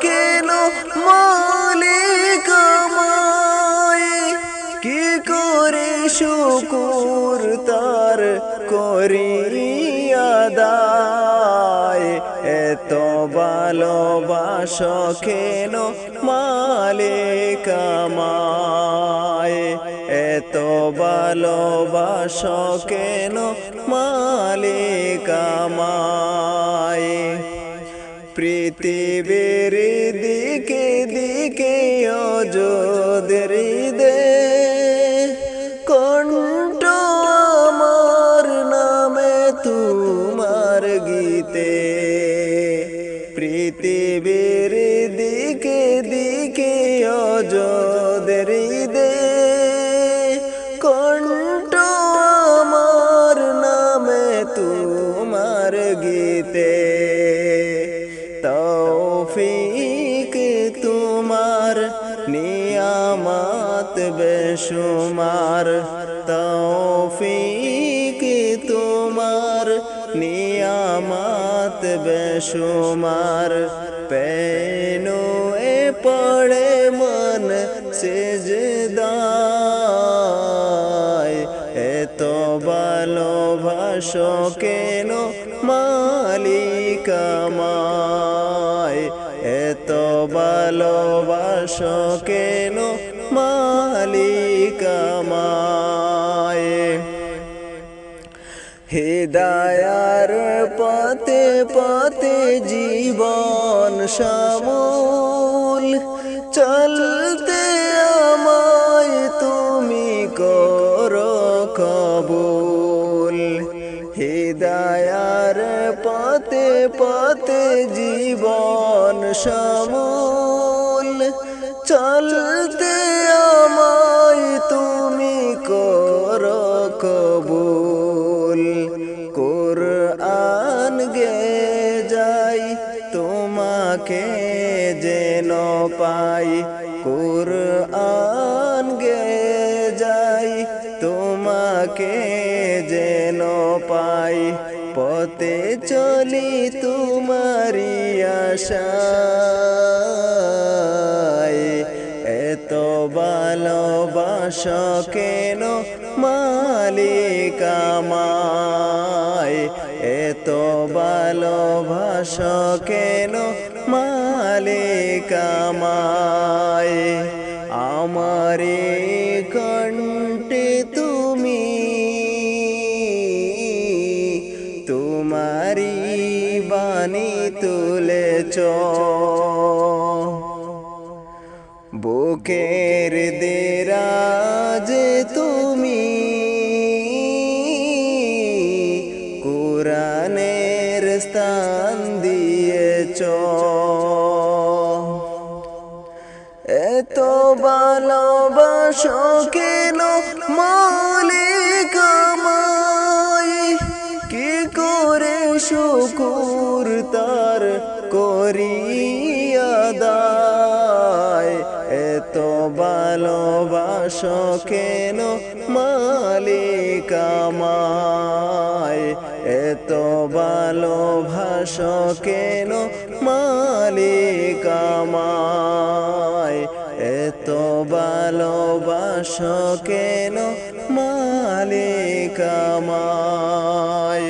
কেন মালিক কি করে শুকুর তার দায় এত ভালোবাসো কেন মালিক এত ভালোবাসো কেন মালিক আমায়? অযোদের দে কণ্ঠ আমার নামে তোমার গীতে। পৃথিবীর দিকে দিকে অযোদের দে কণ্ঠ আমার নামে তোমার গীতে। তৌফিক বেশুমার তৌফিক তোমার। নিয়ামত বেশুমার পেনু এ পড়ে মন সেজদায়। এত ভালোবাসো কেন মালিক আমায়? এত ভালোবাসো কেন মালিক আমায়? হৃদয়ার পথে পথে জীবন সমূল চলতে আমায় তুমি করো কবুল। হৃদয়ার পথে পথে জীবন সমূল চলতে আমায় তুমি করো কবুল। কোর আন গে যাই, তোমাকে যেন পাই। কোর আন গে যাই, তোমাকে যেন পাই। পথে চলি তোমারি আশায়। এত ভালোবাস কেন মালিক আমায় এত ভালোবাস কেন মালিক আমায় আমারে কণ্ঠে বাণী তুলেছ। বুকের দেরাজ তুমি কোরআনের স্থান দিয়েছ। এত ভালোবাসো কেন মালিক আমায়? কি করে শুকুর তার করিয়া দায়। এত ভালোবাসো কেন মালিক আমায় এত ভালোবাসো কেন মালিক আমায় এত ভালোবাসো কেন মালিক আমায়